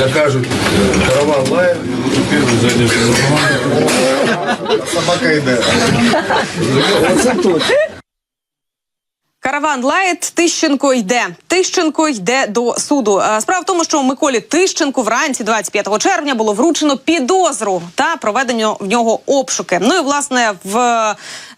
Як кажуть, караван лає, собака йде. Оце точно. Караван лает, Тищенко йде. Тищенко йде до суду. Е, Справа в тому, що Миколі Тищенку вранці 25 червня було вручено підозру та проведено в нього обшуки. Ну і власне в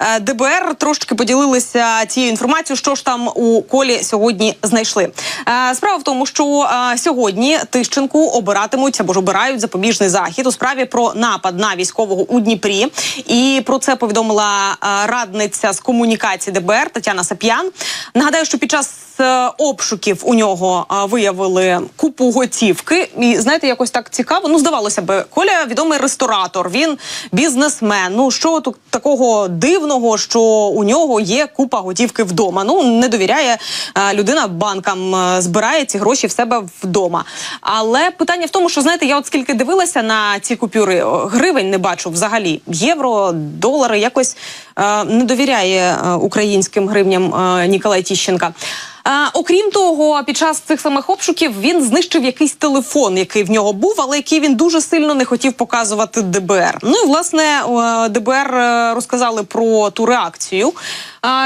е, ДБР трошки поділилися цією інформацією, що ж там у колі сьогодні знайшли. Е, Справа в тому, що сьогодні Тищенку обиратимуть або ж обирають запобіжний захід у справі про напад на військового у Дніпрі. І про це повідомила радниця з комунікації ДБР Тетяна Сап'ян. Нагадаю, що під час е, обшуків у нього виявили купу готівки. І знаєте, якось так цікаво. Ну, здавалося би, Коля відомий ресторатор, він бізнесмен. Ну що тут такого дивного, що у нього є купа готівки вдома. Ну не довіряє е, людина банкам, е, збирає ці гроші в себе вдома. Але питання в тому, що знаєте, я от скільки дивилася на ці купюри, гривень не бачу взагалі. Євро, долари якось не довіряє українським гривням Ніколай Тіщенка. Е, окрім того, під час цих самих обшуків він знищив якийсь телефон, який в нього був, але який він дуже сильно не хотів показувати ДБР. Ну і власне е, ДБР е, розказали про ту реакцію,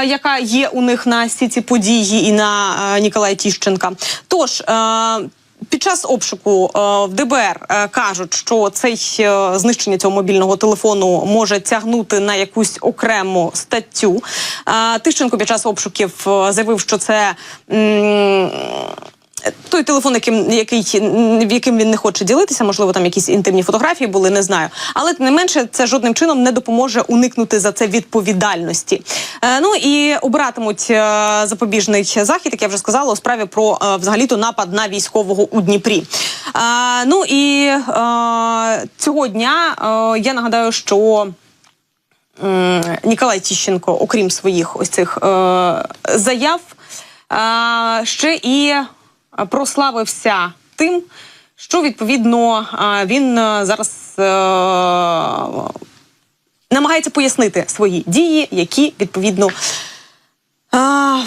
яка є у них на всі ці події і на Ніколая Тіщенка. Тож. Під час обшуку е, в ДБР е, кажуть, що цей е, знищення цього мобільного телефону може тягнути на якусь окрему статтю. Тищенко під час обшуків заявив, що це. Той телефон, яким який м, яким він не хоче ділитися, можливо, там якісь інтимні фотографії були, не знаю. Але тим не менше, це жодним чином не допоможе уникнути за це відповідальності. Е, ну і обиратимуть е, запобіжний захід, як я вже сказала, у справі про е, взагалі-то напад на військового у Дніпрі. Е, ну і е, цього дня е, я нагадаю, що. Ніколай Тіщенко, окрім своїх ось цих е, заяв, е, ще і прославився тим, що відповідно е, він е, зараз е, намагається пояснити свої дії, які відповідно.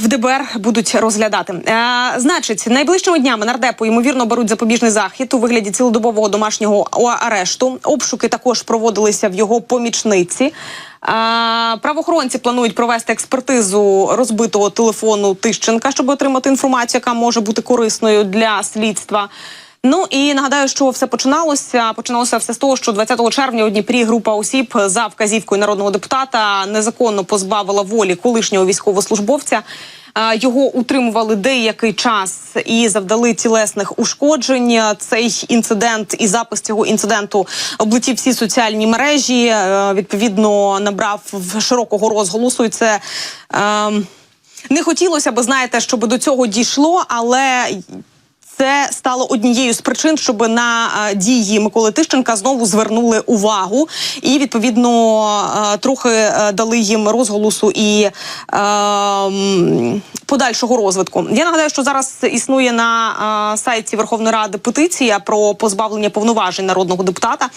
В ДБР будуть розглядати. А, значить, найближчими днями нардепу ймовірно беруть запобіжний захід у вигляді цілодобового домашнього арешту. Обшуки також проводилися в його помічниці. А, правоохоронці планують провести експертизу розбитого телефону Тищенка, щоб отримати інформацію, яка може бути корисною для слідства. Ну і нагадаю, що все починалося. Починалося все з того, що 20 червня у Дніпрі група осіб за вказівкою народного депутата незаконно позбавила волі колишнього військовослужбовця. Його утримували деякий час і завдали тілесних ушкоджень. Цей інцидент і запис цього інциденту облетів всі соціальні мережі. е, Відповідно, набрав широкого розголосу. І це е, не хотілося би, знаєте, щоб до цього дійшло, але це стало однією з причин, щоб на е, дії Миколи Тищенка знову звернули увагу і відповідно е, трохи е, дали їм розголосу і е, подальшого розвитку. Я нагадаю, що зараз існує на сайті Верховної Ради петиція про позбавлення повноважень народного депутата.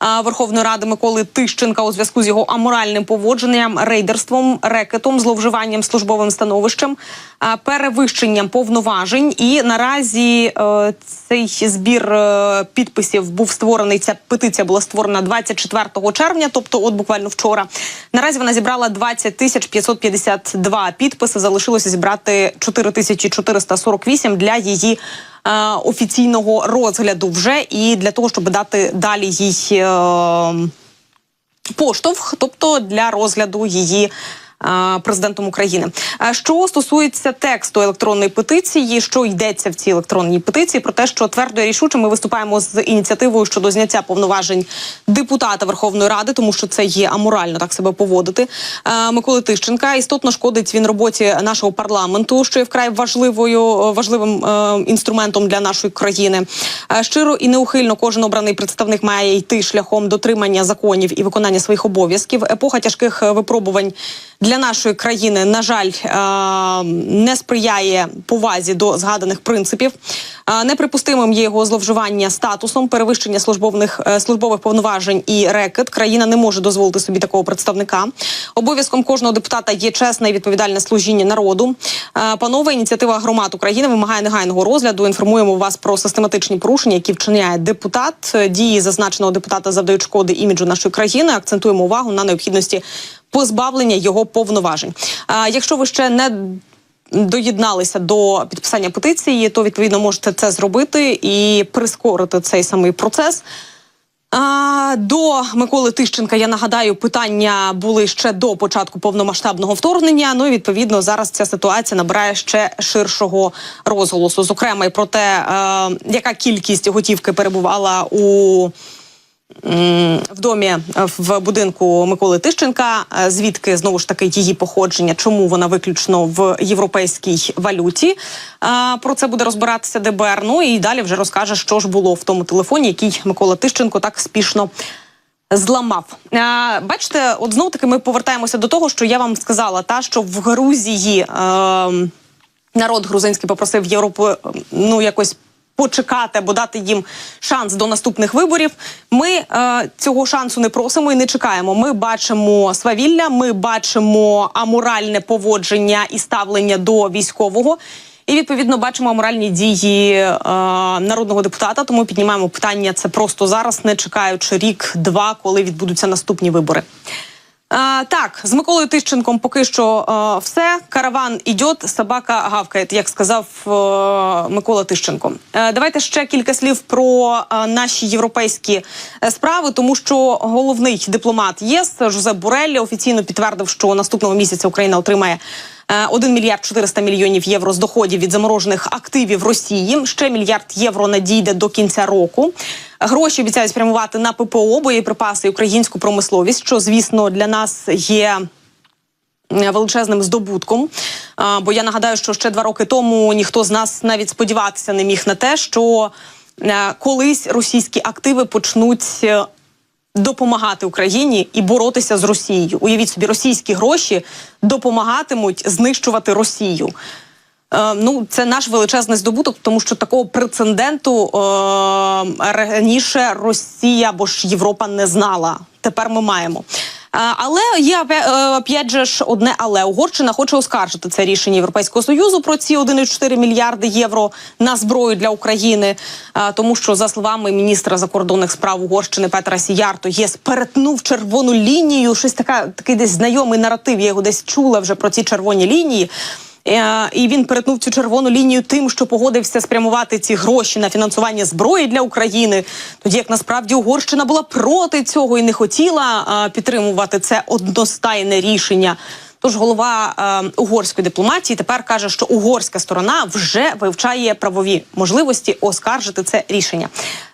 Верховної Ради Миколи Тищенка у зв'язку з його аморальним поводженням, рейдерством, рекетом, зловживанням службовим становищем, перевищенням повноважень. І наразі е, цей збір е, підписів був створений. Ця петиція була створена 24 червня, тобто, от буквально вчора. Наразі вона зібрала 20 тисяч 552 підписи. Залишилося зібрати 4 тисячі 448 для її. е, Офіційного розгляду вже і для того, щоб дати далі їй поштовх, тобто для розгляду її. Президентом України, що стосується тексту електронної петиції, що йдеться в цій електронній петиції, про те, що твердо і рішуче ми виступаємо з ініціативою щодо зняття повноважень депутата Верховної Ради, тому що це є аморально так себе поводити. Миколи Тищенка істотно шкодить він роботі нашого парламенту, що є вкрай важливою важливим е, інструментом для нашої країни. Щиро і неухильно кожен обраний представник має йти шляхом дотримання законів і виконання своїх обов'язків. Епоха тяжких е, випробувань для нашої країни, на жаль, е, не сприяє повазі до згаданих принципів. Е, Неприпустимим є його зловживання статусом, перевищення службових е, службових повноважень і рекет. Країна не може дозволити собі такого представника. Обов'язком кожного депутата є чесне і відповідальне служіння народу. Панове, ініціатива громад України вимагає негайного розгляду. Інформуємо вас про систематичні порушення, які вчиняє депутат. Дії зазначеного депутата завдають шкоди іміджу нашої країни. Акцентуємо увагу на необхідності позбавлення його повноважень. Е, Якщо ви ще не доєдналися до підписання петиції, то відповідно можете це зробити і прискорити цей самий процес. А, до Миколи Тищенка я нагадаю, питання були ще до початку повномасштабного вторгнення. Ну і відповідно зараз ця ситуація набирає ще ширшого розголосу. Зокрема, і про те, е, яка кількість готівки перебувала у в домі е, в будинку Миколи Тищенка. е, Звідки знову ж таки її походження? Чому вона виключно в європейській валюті? Е, Про це буде розбиратися ДБР. Ну і далі вже розкаже, що ж було в тому телефоні, який Микола Тищенко так спішно. Зламав, бачите, от знову таки ми повертаємося до того, що я вам сказала, та що в Грузії е, народ грузинський попросив Європу ну якось почекати або дати їм шанс до наступних виборів. Ми е, цього шансу не просимо і не чекаємо. Ми бачимо свавілля, ми бачимо аморальне поводження і ставлення до військового. І відповідно бачимо аморальні дії е, народного депутата. Тому піднімаємо питання це просто зараз, не чекаючи рік-два, коли відбудуться наступні вибори. А, так, з Миколою Тищенком поки що а, все. Караван іде. собака гавкає, як сказав а, Микола Тищенко. А, давайте ще кілька слів про а, наші європейські е, справи, тому що головний дипломат ЄС Жозеп Буреллі офіційно підтвердив, що наступного місяця Україна отримає. Е, 1 мільярд 400 мільйонів євро з доходів від заморожених активів Росії. Ще мільярд євро надійде до кінця року. Гроші обіцяють спрямувати на ППО, боєприпаси і українську промисловість, що звісно для нас є. е, Величезним здобутком, А, бо я нагадаю, що ще два роки тому ніхто з нас навіть сподіватися не міг на те, що е, колись російські активи почнуть е, допомагати Україні і боротися з Росією. Уявіть собі, російські гроші допомагатимуть знищувати Росію. Е, ну, це наш величезний здобуток, тому що такого прецеденту е, раніше Росія або ж Європа не знала. Тепер ми маємо. Е, Але є е, опять же ж одне, але Угорщина хоче оскаржити це рішення Європейського союзу про ці 1,4 мільярди євро на зброю для України, Е, тому що за словами міністра закордонних справ Угорщини Петра Сіярто ЄС перетнув червону лінію. Щось така такий десь знайомий наратив. Я його десь чула вже про ці червоні лінії. Е, І він перетнув цю червону лінію тим, що погодився спрямувати ці гроші на фінансування зброї для України. Тоді як насправді Угорщина була проти цього і не хотіла е, підтримувати це одностайне рішення. Тож голова е, угорської дипломатії тепер каже, що угорська сторона вже вивчає правові можливості оскаржити це рішення.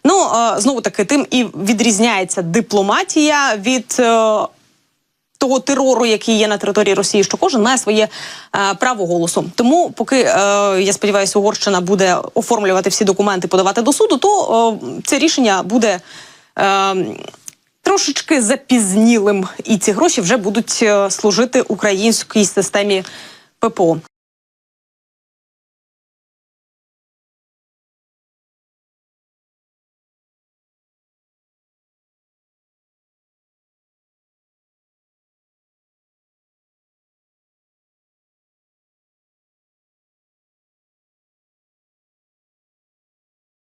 Ну е, знову таки, тим і відрізняється дипломатія від. е, того терору, який є на території Росії, що кожен має своє е, право голосу. Тому, поки е, я сподіваюся, Угорщина буде оформлювати всі документи, подавати до суду, то е, це рішення буде. Е, Трошечки запізнілим, і ці гроші вже будуть е, служити українській системі ППО.